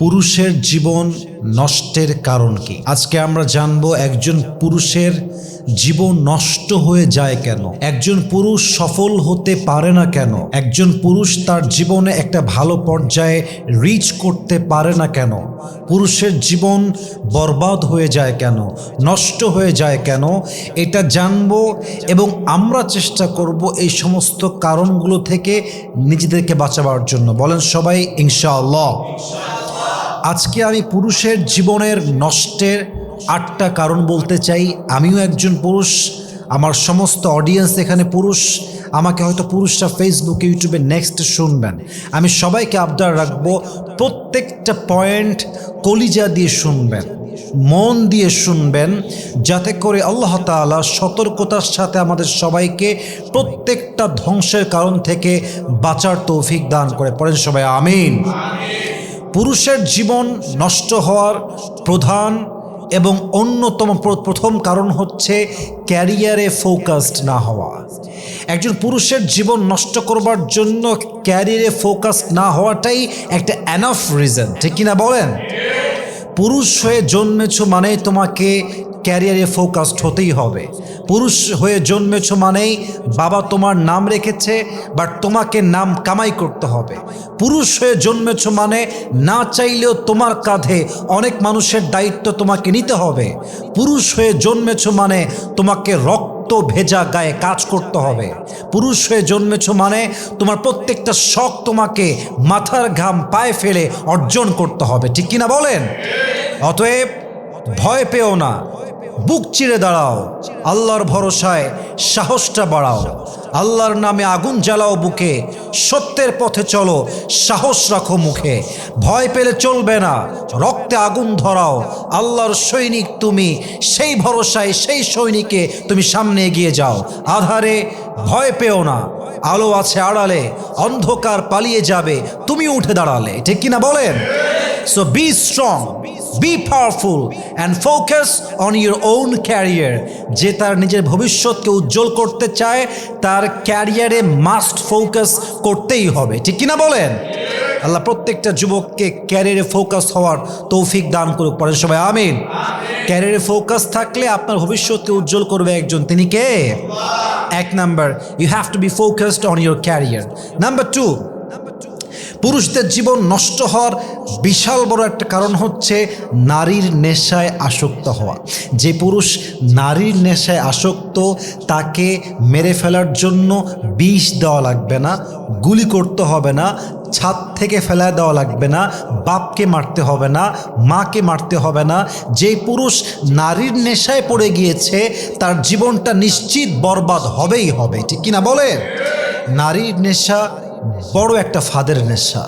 পুরুষের জীবন নষ্টের কারণ কি? আজকে আমরা জানব একজন পুরুষের জীবন নষ্ট হয়ে যায় কেন? একজন পুরুষ সফল হতে পারে না কেন? একজন পুরুষ তার জীবনে একটা ভালো পর্যায়ে রিচ করতে পারে না কেন? পুরুষের জীবন বরবাদ হয়ে যায় কেন? নষ্ট হয়ে যায় কেন? এটা জানব এবং আমরা চেষ্টা করব এই সমস্ত কারণগুলো থেকে নিজেদেরকে বাঁচাবার জন্য। বলেন সবাই, ইনশাআল্লাহ। আজকে আমি পুরুষের জীবনের নষ্টের আটটা কারণ বলতে চাই। আমিও একজন পুরুষ, আমার সমস্ত অডিয়েন্স এখানে পুরুষ। আমাকে হয়তো পুরুষরা ফেসবুকে ইউটিউবে নেক্সট শুনবেন। আমি সবাইকে আবদার রাখব, প্রত্যেকটা পয়েন্ট কলিজা দিয়ে শুনবেন, মন দিয়ে শুনবেন, যাতে করে আল্লাহ তাআলা সতর্কতার সাথে আমাদের সবাইকে প্রত্যেকটা ধ্বংসের কারণ থেকে বাঁচার তৌফিক দান করে। পড়েন সবাই, আমিন। পুরুষের জীবন নষ্ট হওয়ার প্রধান এবং অন্যতম প্র- প্রথম কারণ হচ্ছে ক্যারিয়ারে ফোকাসড না হওয়া। একজন পুরুষের জীবন নষ্ট করবার জন্য ক্যারিয়ারে ফোকাসড না হওয়াটাই একটা অ্যানাফ রিজন ঠিক কিনা বলেন? পুরুষ হয়ে জন্মেছ মানে তোমাকে ক্যারিয়ারে ফোকাসড হতেই হবে। পুরুষ হয়ে জন্মেছ মানেই বাবা তোমার নাম রেখেছে বাট তোমাকে নাম কামাই করতে হবে। পুরুষ হয়ে জন্মেছ মানে না চাইলেও তোমার কাঁধে অনেক মানুষের দায়িত্ব তোমাকে নিতে হবে। পুরুষ হয়ে জন্মেছ মানে তোমাকে রক্ত ভেজা গায়ে কাজ করতে হবে। পুরুষ হয়ে জন্মেছ মানে তোমার প্রত্যেকটা শখ তোমাকে মাথার ঘাম পায়ে ফেলে অর্জন করতে হবে। ঠিক কিনা বলেন? অতএব ভয় পেও না। বুক চিরে দাঁড়াও। আল্লাহর ভরসায় সাহসটা বাড়াও। আল্লাহর নামে আগুন জ্বালাও বুকে। সত্যের পথে চলো, সাহস রাখো মুখে। ভয় পেলে চলবে না, রক্তে আগুন ধরাও। আল্লাহর সৈনিক তুমি, সেই ভরসায় সেই সৈনিকে তুমি সামনে এগিয়ে যাও। আধারে ভয় পেও না, আলো আছে আড়ালে, অন্ধকার পালিয়ে যাবে তুমি উঠে দাঁড়ালে। ঠিক কিনা বলেন? So be strong be powerful and focus on your own career যে তার নিজের ভবিষ্যৎকে উজ্জ্বল করতে চায়, তার ক্যারিয়ারে মাস্ট ফোকাস করতেই হবে। ঠিক কিনা বলেন? আল্লাহ প্রত্যেকটা যুবককে ক্যারিয়ারে ফোকাস হওয়ার তৌফিক দান করুক। পরে সবাই, আমিন। ক্যারিয়ারে ফোকাস থাকলে আপনার ভবিষ্যৎকে উজ্জ্বল করবে একজন। তিনি কে? এক number you have to be focused on your career number two পুরুষদের জীবন নষ্ট হওয়ার বিশাল বড় একটা কারণ হচ্ছে নারীর নেশায় আসক্ত হওয়া। যে পুরুষ নারীর নেশায় আসক্ত, তাকে মেরে ফেলার জন্য বিষ দেওয়া লাগবে না, গুলি করতে হবে না, ছাদ থেকে ফেলায় দেওয়া লাগবে না, বাপকে মারতে হবে না, মাকে মারতে হবে না। যে পুরুষ নারীর নেশায় পড়ে গিয়েছে, তার জীবনটা নিশ্চিত বরবাদ হবেই হবে। ঠিক কিনা বলেন? নারীর নেশা বড় একটা ফাদের নেশা,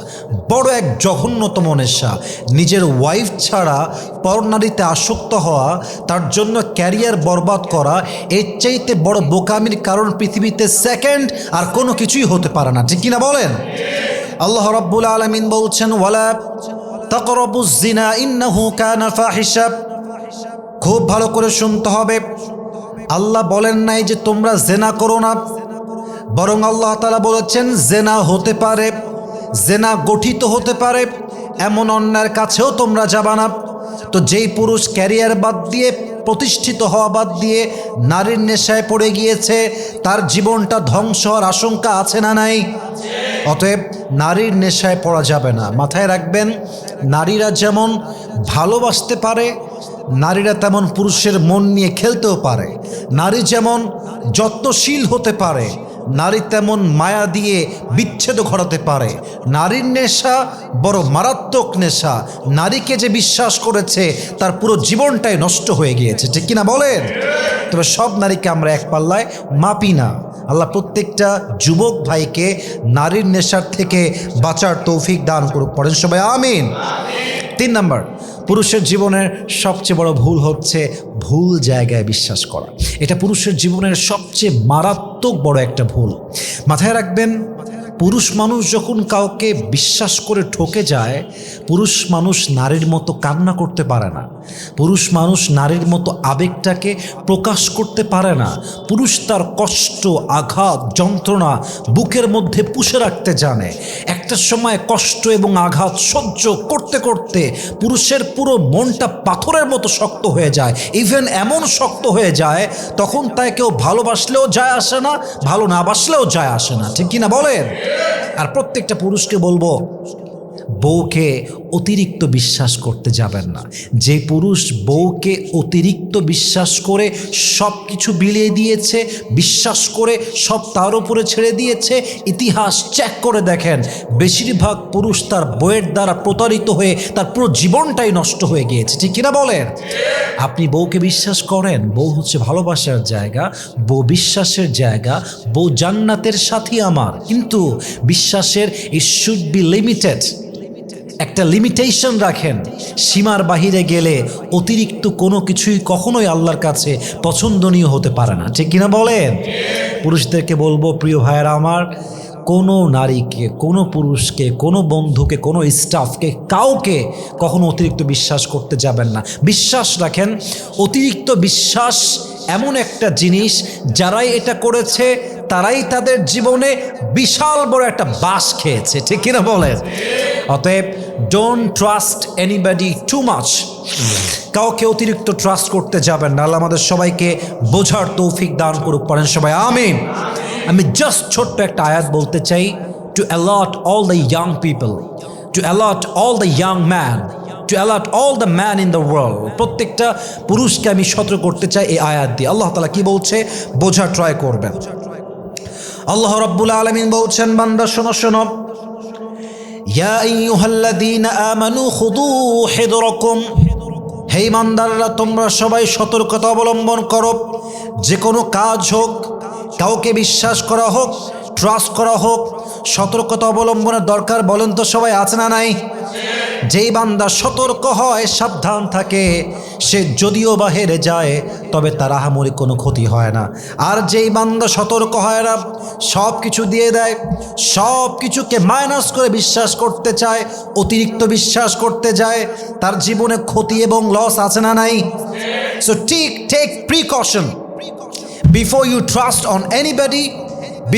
বড় এক জঘন্যতম নেশা। নিজের ওয়াইফ ছাড়া পরনারীতে আসক্ত হওয়া, তার জন্য ক্যারিয়ার বরবাদ করা, এর চাইতে বড় বোকামির কারণ পৃথিবীতে সেকেন্ড আর কোনো কিছুই হতে পারে না। ঠিক কিনা বলেন? আল্লাহ রাব্বুল আলামিন বলছেন, ওয়ালা তাকরাবুজ জিনা ইন্নাহু কানা ফাহিশা খুব ভালো করে শুনতে হবে আল্লাহ বলেন নাই যে তোমরা জেনা করো না বরং আল্লাহ তালা বলেছেন, জেনা হতে পারে, জেনা গঠিত হতে পারে, এমন অন্যায়ের কাছেও তোমরা যাবা না। তো যেই পুরুষ ক্যারিয়ার বাদ দিয়ে, প্রতিষ্ঠিত হওয়া বাদ দিয়ে নারীর নেশায় পড়ে গিয়েছে, তার জীবনটা ধ্বংস হওয়ার আশঙ্কা আছে না নাই? অতএব নারীর নেশায় পড়া যাবে না। মাথায় রাখবেন, নারীরা যেমন ভালোবাসতে পারে, নারীরা তেমন পুরুষের মন নিয়ে খেলতেও পারে। নারী যেমন যত্নশীল হতে পারে নারী তেমন মায়া দিয়ে বিচ্ছেদ ঘটাতে পারে। নারীর নেশা বড় মারাত্মক নেশা। নারীকে যে বিশ্বাস করেছে, তার পুরো জীবনটাই নষ্ট হয়ে গিয়েছে। ঠিক কিনা বলেন? তবে সব নারীকে আমরা এক পাল্লায় মাপি না। আল্লাহ প্রত্যেকটা যুবক ভাইকে নারীর নেশার থেকে বাঁচার তৌফিক দান করুক। পড়েন সবাই, আমিন। তিন নাম্বার, পুরুষের জীবনের সবচেয়ে বড় ভুল হচ্ছে ভুল জায়গায় বিশ্বাস করা। এটা পুরুষের জীবনের সবচেয়ে মারাত্মক বড় একটা ভুল। মাথায় রাখবেন, পুরুষ মানুষ যখন কাউকে বিশ্বাস করে ঠকে যায়, পুরুষ মানুষ নারীর মতো কান্না করতে পারে না। পুরুষ মানুষ নারীর মতো আবেগটাকে প্রকাশ করতে পারে না। পুরুষ তার কষ্ট, আঘাত, যন্ত্রণা বুকের মধ্যে পুষে রাখতে জানে। একটা একটা সময় কষ্ট এবং আঘাত সহ্য করতে করতে পুরুষের পুরো মনটা পাথরের মতো শক্ত হয়ে যায়। ইভেন এমন শক্ত হয়ে যায়, তখন তাই কেউ ভালোবাসলেও যায় আসে না, ভালো না বাসলেও যায় আসে না। ঠিক কিনা বলেন? আর প্রত্যেকটা পুরুষকে বলব বউকে অতিরিক্ত বিশ্বাস করতে যাবেন না। যে পুরুষ বউকে অতিরিক্ত বিশ্বাস করে সব কিছু বিলিয়ে দিয়েছে, বিশ্বাস করে সব তার উপরে ছেড়ে দিয়েছে, ইতিহাস চেক করে দেখেন। বেশিরভাগ পুরুষ তার বইয়ের দ্বারা প্রতারিত হয়ে তার পুরো জীবনটাই নষ্ট হয়ে গিয়েছে। ঠিক কিনা বলেন? আপনি বউকে বিশ্বাস করেন, বউ হচ্ছে ভালোবাসার জায়গা, বউ বিশ্বাসের জায়গা, বউ জান্নাতের সাথী আমার। কিন্তু বিশ্বাসের ইট শুড বি লিমিটেড একটা লিমিটেশন রাখেন। সীমার বাহিরে গেলে অতিরিক্ত কোনো কিছুই কখনোই আল্লাহর কাছে পছন্দনীয় হতে পারে না। ঠিক কিনা বলেন? পুরুষদেরকে বলব, প্রিয় ভাইয়েরা আমার, কোনো নারীকে, কোনো পুরুষকে, কোনো বন্ধুকে, কোনো স্টাফকে কাউকে কখনো অতিরিক্ত বিশ্বাস করতে যাবেন না। বিশ্বাস রাখেন, অতিরিক্ত বিশ্বাস এমন একটা জিনিস, যারাই এটা করেছে, তারাই তাদের জীবনে বিশাল বড় একটা বাস খেয়েছে। ঠিক কিনা বলেন? অতএব don't trust anybody too much কাউকে অতিরিক্ত ট্রাস্ট করতে যাবেন না। আল্লাহ আমাদের সবাইকে বোঝার তৌফিক দান করুক পারেন সবাই আমি আমি জাস্ট ছোট্ট একটা আয়াত বলতে চাই। To alert all the young people to alert all the young man to alert all the man in the world প্রত্যেকটা পুরুষকে আমি সতর্ক করতে চাই এই আয়াত দিয়ে। আল্লাহ তালা কি বলছে? বোঝা ট্রাই করবেন। আল্লাহ রব্বুল আলমিন বলছেন, বান্দা, শোনো শোনো। ইয়া আমানু হে ইমানদাররা, তোমরা সবাই সতর্কতা অবলম্বন করো। যে কোনো কাজ হোক, কাউকে বিশ্বাস করা হোক ট্রাস্ট করা হোক, সতর্কতা অবলম্বনের দরকার বলেন তো সবাই আছে না নাই? যেই বান্দা সতর্ক হয়, সাবধান থাকে, সে যদিও বা হেরে যায়, তবে তার আহামরি কোনো ক্ষতি হয় না। আর যেই বান্দা সতর্ক হয় না সব কিছু দিয়ে দেয় সব কিছুকে মাইনাস করে বিশ্বাস করতে চায়, অতিরিক্ত বিশ্বাস করতে যায়, তার জীবনে ক্ষতি এবং লস আছে না নাই? So take take precaution before you trust on anybody,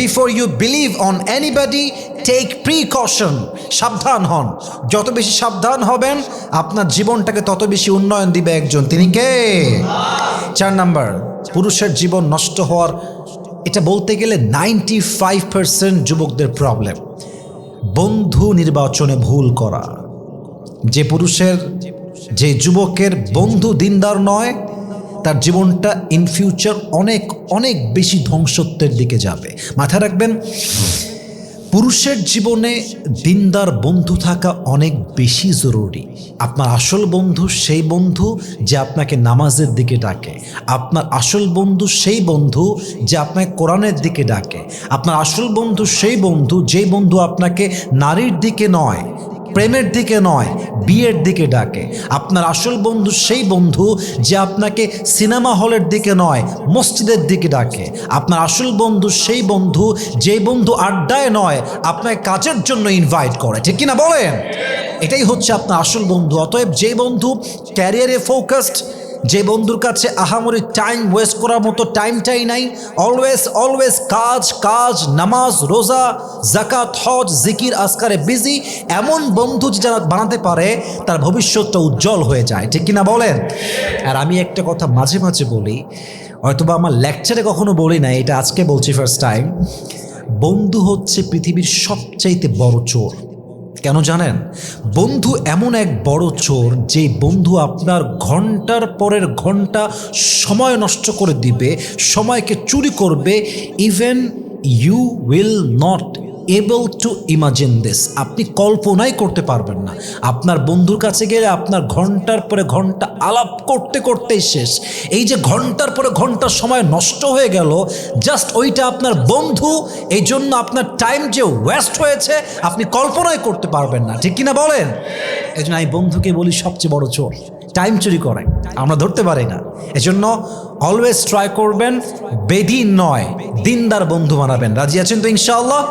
before you believe on anybody take precaution সাবধান হন। যত বেশি সাবধান হবেন, আপনার জীবনটাকে তত বেশি উন্নয়ন দিবে একজন। তিনি কে? চার নাম্বার, পুরুষের জীবন নষ্ট হওয়ার, এটা বলতে গেলে নাইনটি ফাইভ পার্সেন্ট যুবকদের প্রবলেম বন্ধু নির্বাচনে ভুল করা। যে পুরুষের, যে যুবকের বন্ধু দিনদার নয়, তার জীবনটা ইন ফিউচার অনেক অনেক বেশি ধ্বংসত্বের দিকে যাবে। মাথায় রাখবেন পুরুষের জীবনে দিনদার বন্ধু থাকা অনেক বেশি জরুরি। আপনার আসল বন্ধু সেই বন্ধু যে আপনাকে নামাজের দিকে ডাকে। আপনার আসল বন্ধু সেই বন্ধু যে আপনাকে কোরআনের দিকে ডাকে। আপনার আসল বন্ধু সেই বন্ধু যেই বন্ধু আপনাকে নারীর দিকে নয় প্রেমের দিকে নয়, বিয়ের দিকে ডাকে। আপনার আসল বন্ধু সেই বন্ধু যে আপনাকে সিনেমা হলের দিকে নয়, মসজিদের দিকে ডাকে। আপনার আসল বন্ধু সেই বন্ধু যে বন্ধু আড্ডায় নয়, আপনাকে কাজের জন্য ইনভাইট করে। ঠিক কিনা বলেন? এটাই হচ্ছে আপনার আসল বন্ধু। অতএব যে বন্ধু ক্যারিয়ারে ফোকাসড যে বন্ধুর কাছে আহামরি টাইম ওয়েস্ট করার মতো টাইমটাই নাই অলওয়েজ অলওয়েজ কাজ কাজ, নামাজ, রোজা জাকাত হজ, জিকির আসকারে বিজি এমন বন্ধু যারা বানাতে পারে, তার ভবিষ্যৎটা উজ্জ্বল হয়ে যায়। ঠিক কিনা বলেন? আর আমি একটা কথা মাঝে মাঝে বলি, হয়তোবা আমার লেকচারে কখনো বলি না এটা আজকে বলছি ফার্স্ট টাইম বন্ধু হচ্ছে পৃথিবীর সবচাইতে বড় চোর। কেন জানেন? বন্ধু এমন এক বড় চোর যে বন্ধু আপনার ঘণ্টার পরের ঘণ্টা সময় নষ্ট করে দিবে, সময়কে চুরি করবে even you will not able to imagine this আপনি কল্পনাই করতে পারবেন না। আপনার বন্ধুর কাছে গেলে আপনার ঘণ্টার পরে ঘণ্টা আলাপ করতে করতেই শেষ। এই যে ঘণ্টার পরে ঘণ্টার সময় নষ্ট হয়ে গেল জাস্ট ওইটা আপনার বন্ধু, এই জন্য আপনার টাইম যে ওয়েস্ট হয়েছে, আপনি কল্পনাই করতে পারবেন না। ঠিক কিনা বলেন? এই জন্য আমি বন্ধুকে বলি সবচেয়ে বড় চোর। টাইম চুরি করে আমরা ধরতে পারি না। এজন্য অলওয়েজ ট্রাই করবেন বেদিন নয়, দিনদার বন্ধু বানাবেন। রাজি আছেন তো ইনশাআল্লাহ?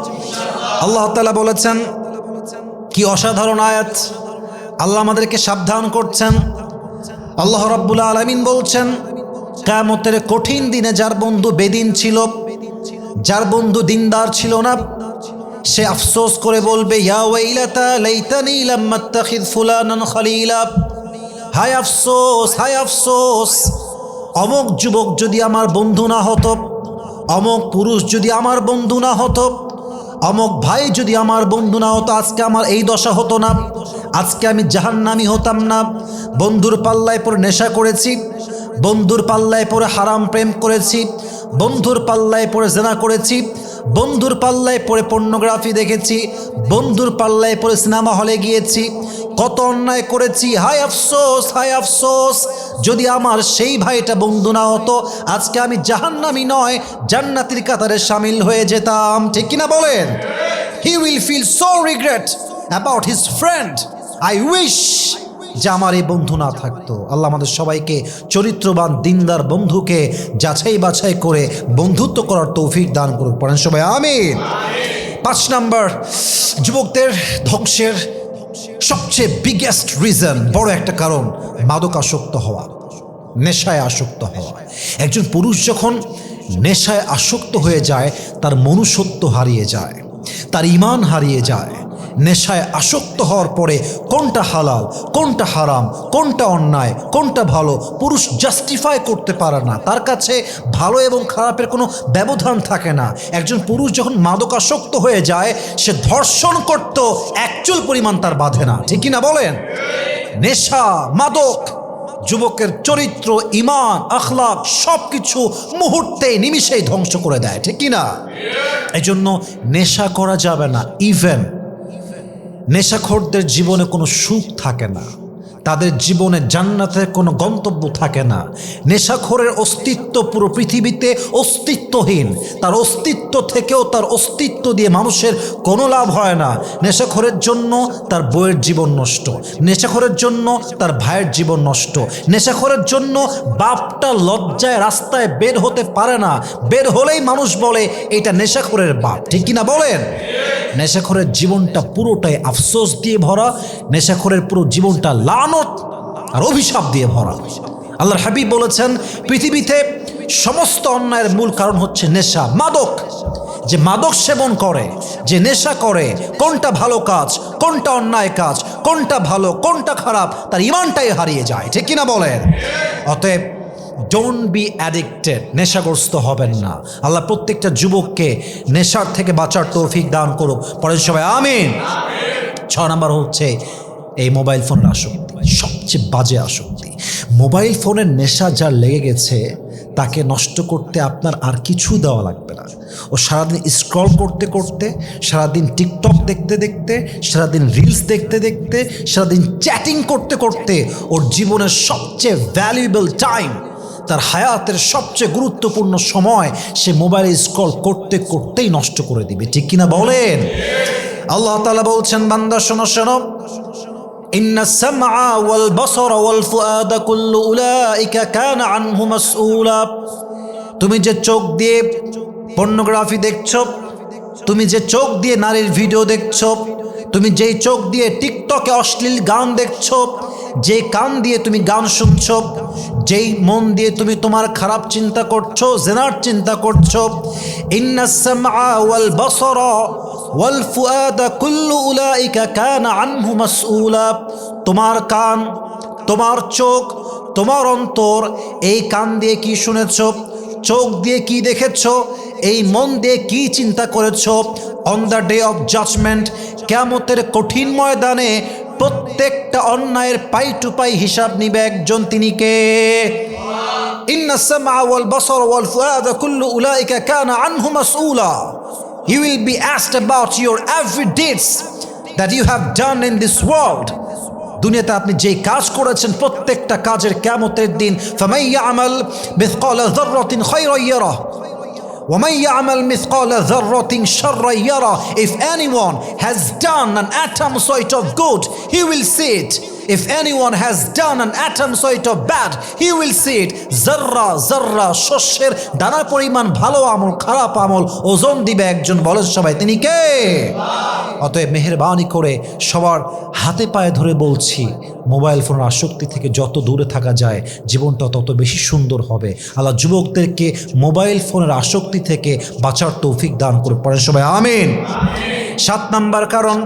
আল্লাহ তালা বলেছেন, কি অসাধারণ আয়াত। আল্লাহ আমাদেরকে সাবধান করছেন। আল্লাহ রাব্বুল আলমিন বলছেন কামতের কঠিন দিনে যার বন্ধু বেদিন ছিল, যার বন্ধু দিনদার ছিল না, সে আফসোস করে বলবে, ইয়া ওয়াইলাতা লাইতানি লাম আত্তাখিদ ফুলানান খলিলা। হায় আফসোস হায় আফসোস। অমক যুবক যদি আমার বন্ধু না হতো, অমক পুরুষ যদি আমার বন্ধু না হতো, অমক ভাই যদি আমার বন্ধু না হতো, আজকে আমার এই দশা হতো না। আজকে আমি জাহান্নামি হতাম না। বন্ধুর পাল্লায় পরে নেশা করেছি, বন্ধুর পাল্লায় পরে হারাম প্রেম করেছি, বন্ধুর পাল্লায় পরে জেনা করেছি, বন্ধুর পাল্লায় পরে পর্নোগ্রাফি দেখেছি, বন্ধুর পাল্লায় পরে সিনেমা হলে গিয়েছি কত অন্যায় করেছি, হায় আফসোস হায় আফসোস। যদি আমার সেই ভাইটা বন্ধু না হতো, আজকে আমি জাহান্নামি নয়, জান্নাতির কাতারে সামিল হয়ে যেতাম। ঠিক কিনা বলেন? He will feel so regret about his friend I wish যে আমার এই বন্ধু না থাকতো। আল্লাহ আমাদের সবাইকে চরিত্রবান, দিনদার বন্ধুকে যাচাই বাছাই করে বন্ধুত্ব করার তৌফিক দান করুক। পড়েন সবাই, আমিন। পাঁচ নাম্বার, যুবকদের ধ্বংসের সবচেয়ে বিগেস্ট রিজন বড় একটা কারণ মাদক আসক্ত হওয়া, নেশায় আসক্ত হওয়া। একজন পুরুষ যখন নেশায় আসক্ত হয়ে যায়, তার মনুষ্যত্ব হারিয়ে যায়, তার ইমান হারিয়ে যায় নেশায় আসক্ত হওয়ার পরে কোনটা হালাল, কোনটা হারাম, কোনটা অন্যায়, কোনটা ভালো, পুরুষ জাস্টিফাই করতে পারে না। তার কাছে ভালো এবং খারাপের কোনো ব্যবধান থাকে না। একজন পুরুষ যখন মাদকাসক্ত হয়ে যায়, সে ধর্ষণ করত অ্যাকচুয়াল পরিমাণ তার বাঁধে না। ঠিক না বলেন? নেশা, মাদক, যুবকের চরিত্র, ইমান, আখলাক সব কিছু মুহূর্তে নিমিষেই ধ্বংস করে দেয়। ঠিক কিনা? এই জন্য নেশা করা যাবে না ইভেন নেশাখোরদের জীবনে কোনো সুখ থাকে না। তাদের জীবনে জান্নাতের কোনো গন্তব্য থাকে না। নেশাখোরের অস্তিত্ব পুরো পৃথিবীতে অস্তিত্বহীন। তার অস্তিত্ব থেকেও তার অস্তিত্ব দিয়ে মানুষের কোনো লাভ হয় না। নেশাখোরের জন্য তার বইয়ের জীবন নষ্ট। নেশাখোরের জন্য তার ভাইয়ের জীবন নষ্ট। নেশাখোরের জন্য বাপটা লজ্জায় রাস্তায় বের হতে পারে না। বের হলেই মানুষ বলে এটা নেশাখোরের বাপ। ঠিক কিনা বলেন? নেশাখোরের জীবনটা পুরোটাই আফসোস দিয়ে ভরা, নেশাখোরের পুরো জীবনটা লানত আর অভিশাপ দিয়ে ভরা। আল্লাহর হাবিব বলেছেন, পৃথিবীতে সমস্ত অন্যায়ের মূল কারণ হচ্ছে নেশা, মাদক। যে মাদক সেবন করে, যে নেশা করে, কোনটা ভালো কাজ, কোনটা অন্যায় কাজ, কোনটা ভালো, কোনটা খারাপ, তার ইমানটাই হারিয়ে যায়। ঠিক কিনা বলেন? অতএব ডোন্ট বি অ্যাডিক্টেড নেশাগ্রস্ত হবেন না। আল্লাহ প্রত্যেকটা যুবককে নেশার থেকে বাঁচার তৌফিক দান করুক। পরের সবাই, আমিন। ছ নাম্বার হচ্ছে, এই মোবাইল ফোনের আসক্তি সবচেয়ে বাজে আসক্তি। মোবাইল ফোনের নেশা যার লেগে গেছে, তাকে নষ্ট করতে আপনার আর কিছু দেওয়া লাগবে না। ও সারাদিন স্ক্রল করতে করতে, সারাদিন টিকটক দেখতে দেখতে, সারাদিন রিলস দেখতে দেখতে, সারাদিন চ্যাটিং করতে করতে, ওর জীবনের সবচেয়ে ভ্যালুয়েবল টাইম তার হায়াতের সবচেয়ে গুরুত্বপূর্ণ সময় সে মোবাইলে স্ক্রল করতে করতেই নষ্ট করে দিবে ঠিক কিনা বলেন আল্লাহ তালা বলছেন বান্দা শোনো শোনো إن السمع والبصر والفؤاد كل أولئك كان عنه مسؤولا তুমি যে চোখ দিয়ে পর্নোগ্রাফি দেখছো তুমি যে চোখ দিয়ে নারীর ভিডিও দেখছো তুমি যেই চোখ দিয়ে টিকটকে অশ্লীল গান দেখছো যে কান দিয়ে তুমি গান শুনছো যেই মন দিয়ে তুমি তোমার খারাপ চিন্তা করছ, জেনার চিন্তা করছ ওয়াল ওয়াল কানা তোমার কান, তোমার চোখ, তোমার অন্তর, এই কান দিয়ে কি শুনেছ, চোখ দিয়ে কি দেখেছ, এই মন দিয়ে কি চিন্তা করেছ on the day of judgment কেমতের কঠিন ময়দানে প্রত্যেকটা অন্যায়ের পাই টু পাই হিসাব নিবে একজন তিনি কে? You will be asked about your every deeds that you have done in this world. দুনিয়াতে আপনি যেই কাজ করেছেন প্রত্যেকটা কাজের কেমতের দিন ফামাইয়া আমাল বিথকালা যাররাতিন খায়রা ইয়ারা ومن يعمل مثقال ذرة شرا يره If anyone has done an atom sort of good, he will see it. If anyone has done an atom sort of bad, he will see it. জাররা জাররা শস্যের দানা পরিমাণ ভালো আমল খারাপ আমল ওজন দিবে একজন বলেন সবাই তিনি কে? অতএব মেহরবানি করে সবার হাতে পায়ে ধরে বলছি মোবাইল ফোনের আসক্তি থেকে যত দূরে থাকা যায় জীবনটা তত বেশি সুন্দর হবে। আল্লাহ যুবকদেরকে মোবাইল ফোনের আসক্তি থেকে বাঁচার তৌফিক দান করে পড়েন সবাই আমিন। সাত নাম্বার কারণ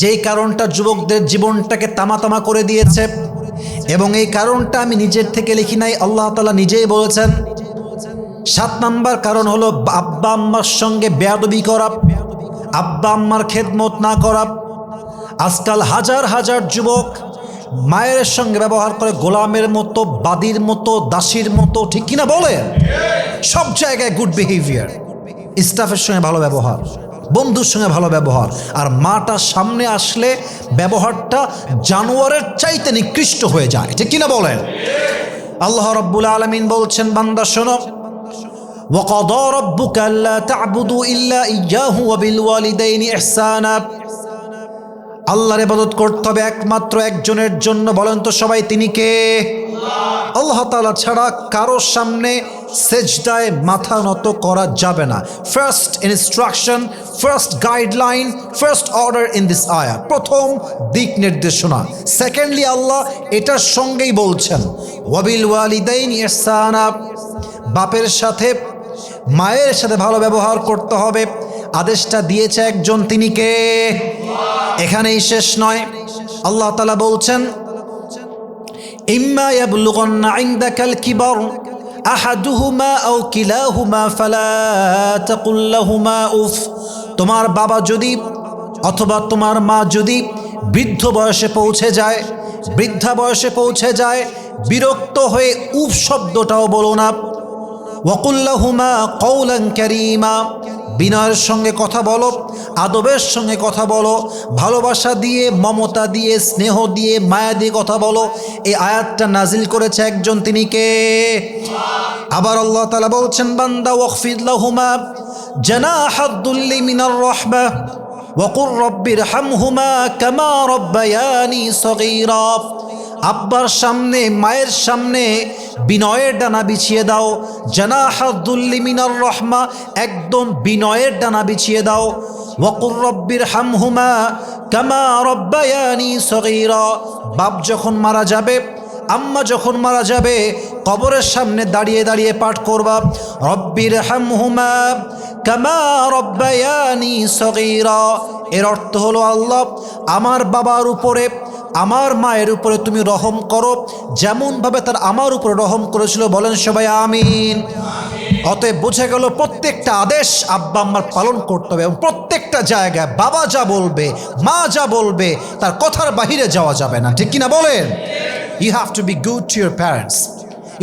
যেই কারণটা যুবকদের জীবনটাকে তামাতামা করে দিয়েছে এবং এই কারণটা আমি নিজের থেকে লিখি নাই, আল্লাহ তালা নিজেই বলেছেন। সাত নাম্বার কারণ হলো আব্বা আম্মার সঙ্গে বেয়াদবি করা, আব্বা আম্মার খেদমত না করা। আজকাল হাজার হাজার যুবক মায়ের সঙ্গে ব্যবহার করে গোলামের মতো, বাদির মতো, দাসীর মতো, ঠিক কিনা বলে সব জায়গায় গুড বিহেভিয়ার স্টাফের সঙ্গে ভালো ব্যবহার। বন্ধুর সঙ্গে ভালো ব্যবহার আর মাটা সামনে আসলে ব্যবহারটা জানোয়ারের চাইতে নিকৃষ্ট হয়ে যায় ঠিক কিনা বলেন আল্লাহ রব্বুল আলমিন বলছেন বান্দা শোনো وقضى ربك ألا تعبدوا إلا إياه وبالوالدين إحسانا আল্লাহর ইবাদত করতে হবে একমাত্র একজনের জন্য বলেন তো সবাই তিনি কে আল্লাহ তাআলা ছাড়া কারোর সামনে সেজদায় মাথা নত করা যাবে না। First instruction first guideline first order in this আয়া প্রথম দিক নির্দেশনা। সেকেন্ডলি আল্লাহ এটার সঙ্গেই বলছেন, ওয়াবিল ওয়ালিদাইন ইহসানা। বাপের সাথে, মায়ের সাথে ভালো ব্যবহার করতে হবে। আদেশটা দিয়েছে একজন, তিনি কে? এখানেই শেষ নয়। আল্লাহ তালা বলছেন, ইম্মা ইয়াবলুগান্না ইনদাকাল কিবার। আহাদুহুমা ও কিলাহুমা ফালা তাকুল্লাহুমা উফ, তোমার বাবা যদি অথবা তোমার মা যদি বৃদ্ধ বয়সে পৌঁছে যায়, বৃদ্ধা বয়সে পৌঁছে যায়, বিরক্ত হয়ে উফ শব্দটাও বলো না। ওয়াকুল্লাহুমা কৌলাং ক্যারিমা বিনয়ের সঙ্গে কথা বলো আদবের সঙ্গে কথা বলো ভালোবাসা দিয়ে মমতা দিয়ে স্নেহ দিয়ে মায়া দিয়ে কথা বলো এই আয়াতটা নাজিল করেছে একজন তিনি কে আবার আল্লাহ তালা বলছেন বান্দা ওয়ফিদুল্লাহুমা জানা হাদ্দুল্লি মিনার রহমা وقل رب ارحمهما كما ربياني صغيرا আব্বার সামনে, মায়ের সামনে বিনয়ের ডানা বিছিয়ে দাও। জানাহাদুল্লি মিনার রহমা, একদম বিনয়ের ডানা বিছিয়ে দাও। ওয়াকুর রব্বির হামহুমা, কামা রব্বায়ানি সগীরা। বাপ যখন মারা যাবে, আম্মা যখন মারা যাবে, কবরের সামনে দাঁড়িয়ে দাঁড়িয়ে পাঠ করবা। রব্বির হামহুমা, কামা রব্বায়ানি সগীরা। এর অর্থ হলো আল্লাহ, আমার বাবার উপরে আমার মায়ের উপরে তুমি রহম করো, যেমনভাবে তার আমার উপরে রহম করেছিল, বলেন সবাই আমিন। অতএব বুঝে গেল প্রত্যেকটা আদেশ আব্বা আম্মার পালন করতে হবে এবং প্রত্যেকটা জায়গায় বাবা যা বলবে, মা যা বলবে, তার কথার বাহিরে যাওয়া যাবে না। ঠিক কিনা বলেন? You have to be good to your parents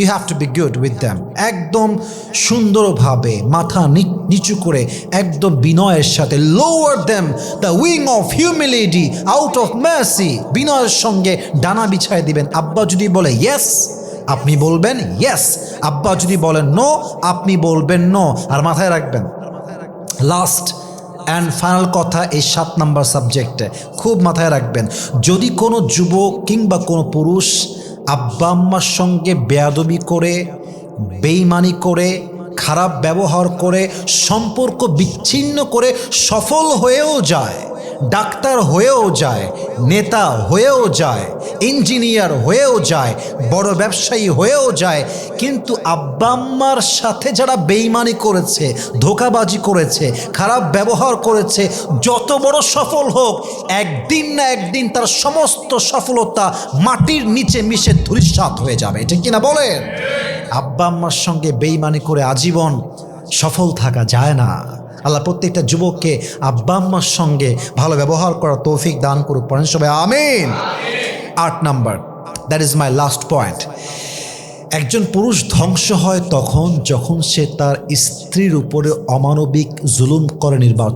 you have to be good with them একদম সুন্দরভাবে মাথা নিচু করে একদম বিনয়ের সাথে lower them the wing of humility out of mercy বিনয়ের সঙ্গে ডানা বিছায় দিবেন। আব্বা যদি বলে ইয়েস আপনি বলবেন ইয়েস আব্বা যদি বলেন নো আপনি বলবেন নো আর মাথায় রাখবেন। লাস্ট অ্যান্ড ফাইনাল কথা এই সাত নাম্বার সাবজেক্টে খুব মাথায় রাখবেন। যদি কোনো যুবক কিংবা কোনো পুরুষ আব্বা আম্মার সঙ্গে বেয়াদবি করে, বেইমানি করে, খারাপ ব্যবহার করে, সম্পর্ক বিচ্ছিন্ন করে সফল হয়েও যায়। ডাক্তার হয়েও যায়, নেতা হয়েও যায়, ইঞ্জিনিয়ার হয়েও যায়, বড় ব্যবসায়ী হয়েও যায়, কিন্তু আব্বা আম্মার সাথে যারা বেইমানি করেছে, ধোকাবাজি করেছে, খারাপ ব্যবহার করেছে, যত বড় সফল হোক, একদিন না একদিন তার সমস্ত সফলতা মাটির নিচে মিশে ধূলিসাৎ হয়ে যাবে। ঠিক কিনা বলেন? আব্বা আম্মার সঙ্গে বেইমানি করে আজীবন সফল থাকা যায় না। আল্লাহ প্রত্যেকটা যুবককে আব্বা আম্মার সঙ্গে ভালো ব্যবহার করার তৌফিক দান করুক, পড়েন সবাই, আমিন। আট number that is my last point একজন পুরুষ ধ্বংস হয় তখন, যখন সে তার স্ত্রীর উপরে অমানবিক জুলুম করে নির্বা,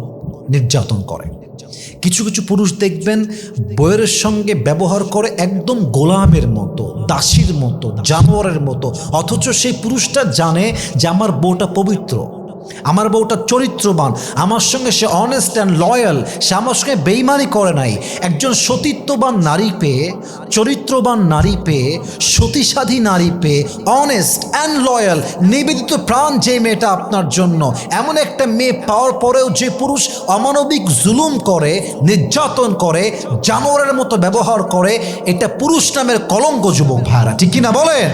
নির্যাতন করে। কিছু কিছু পুরুষ দেখবেন, বইয়ের সঙ্গে ব্যবহার করে একদম গোলামের মতো, দাসীর মতো, জানোয়ারের মতো, অথচ সেই পুরুষটা জানে যে আমার বউটা পবিত্র। আমার বউটা চরিত্রবান, আমার সঙ্গে সে অনেস্ট অ্যান্ড লয়াল সে আমার সঙ্গে বেইমানি করে নাই। একজন সতীত্ববান নারী পেয়ে, চরিত্রবান নারী পেয়ে, সতীসাধী নারী পেয়ে অনেস্ট অ্যান্ড লয়াল নিবেদিত প্রাণ যে মেয়েটা আপনার জন্য, এমন একটা মেয়ে পাওয়ার পরেও যে পুরুষ অমানবিক জুলুম করে, নির্যাতন করে, জানোয়ারের মতো ব্যবহার করে, এটা পুরুষ নামের কলঙ্ক যুবক ভাইরা ঠিক কিনা বলেন?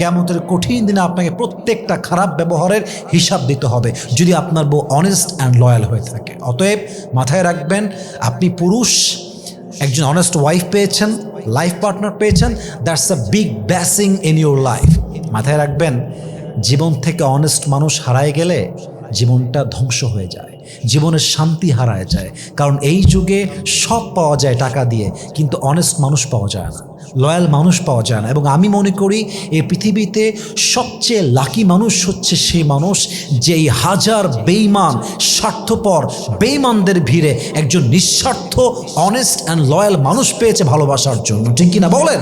কেমতের কঠিন দিনে আপনাকে প্রত্যেকটা খারাপ ব্যবহারের হিসাব দিতে হবে, যদি আপনার বউ অনেস্ট অ্যান্ড লয়াল হয়ে থাকে। অতএব মাথায় রাখবেন, আপনি পুরুষ, একজন অনেস্ট ওয়াইফ পেয়েছেন লাইফ পার্টনার পেয়েছেন that's a big blessing in your life মাথায় রাখবেন, জীবন থেকে অনেস্ট মানুষ হারায় গেলে জীবনটা ধ্বংস হয়ে যায়, জীবনের শান্তি হারায় যায়। কারণ এই যুগে সব পাওয়া যায় টাকা দিয়ে, কিন্তু অনেস্ট মানুষ পাওয়া যায় না। লয়াল মানুষ পাওয়া যায় না। এবং আমি মনে করি এই পৃথিবীতে সবচেয়ে লাকি মানুষ হচ্ছে সেই মানুষ যেই হাজার বেইমান স্বার্থপর বেইমানদের ভিড়ে একজন নিঃস্বার্থ অনেস্ট অ্যান্ড লয়াল মানুষ পেয়েছে ভালোবাসার জন্য। ঠিক কিনা বলেন?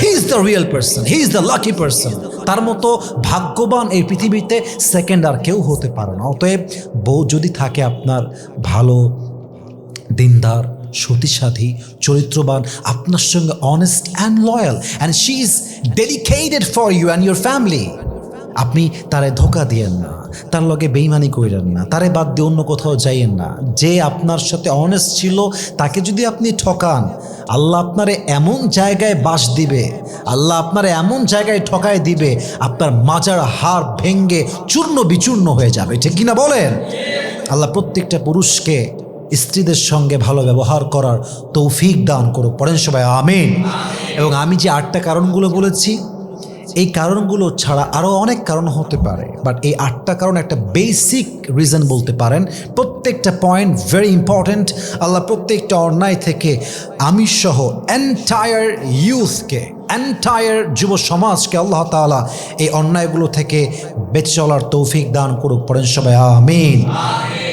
He is the real person he is the lucky person তার মতো ভাগ্যবান এই পৃথিবীতে সেকেন্ড আর কেউ হতে পারে না। অতএব বউ যদি থাকে আপনার ভালো দিনদার সতীসাধী, চরিত্রবান, আপনার সঙ্গে honest and loyal and she is dedicated for you and your family আপনি তারে ধোকা দিয়েন না, তার লগে বেইমানি কইরেন না, তারে বাদ দিয়ে অন্য কোথাও যাইয়েন না। যে আপনার সাথে অনেস্ট ছিল, তাকে যদি আপনি ঠকান, আল্লাহ আপনারে এমন জায়গায় বাস দিবে, আল্লাহ আপনারে এমন জায়গায় ঠকায় দিবে, আপনার মাজার হাড় ভেঙ্গে চূর্ণ বিচূর্ণ হয়ে যাবে। ঠিক কিনা বলেন? আল্লাহ প্রত্যেকটা পুরুষকে স্ত্রীদের সঙ্গে ভালো ব্যবহার করার তৌফিক দান করুক। পড়েন সবাই, আমিন। এবং আমি যে আটটা কারণগুলো বলেছি, এই কারণগুলো ছাড়া আরও অনেক কারণ হতে পারে। বাট এই আটটা কারণ একটা বেসিক রিজন বলতে পারেন। প্রত্যেকটা পয়েন্ট ভেরি ইম্পর্ট্যান্ট আল্লাহ প্রত্যেকটা অন্যায় থেকে আমি সহ এন্টায়ার ইউথকে এন্টায়ার যুব সমাজকে আল্লাহ তাআলা এই অন্যায়গুলো থেকে বেঁচে চলার তৌফিক দান করুক। পড়েন সবাই, আমিন।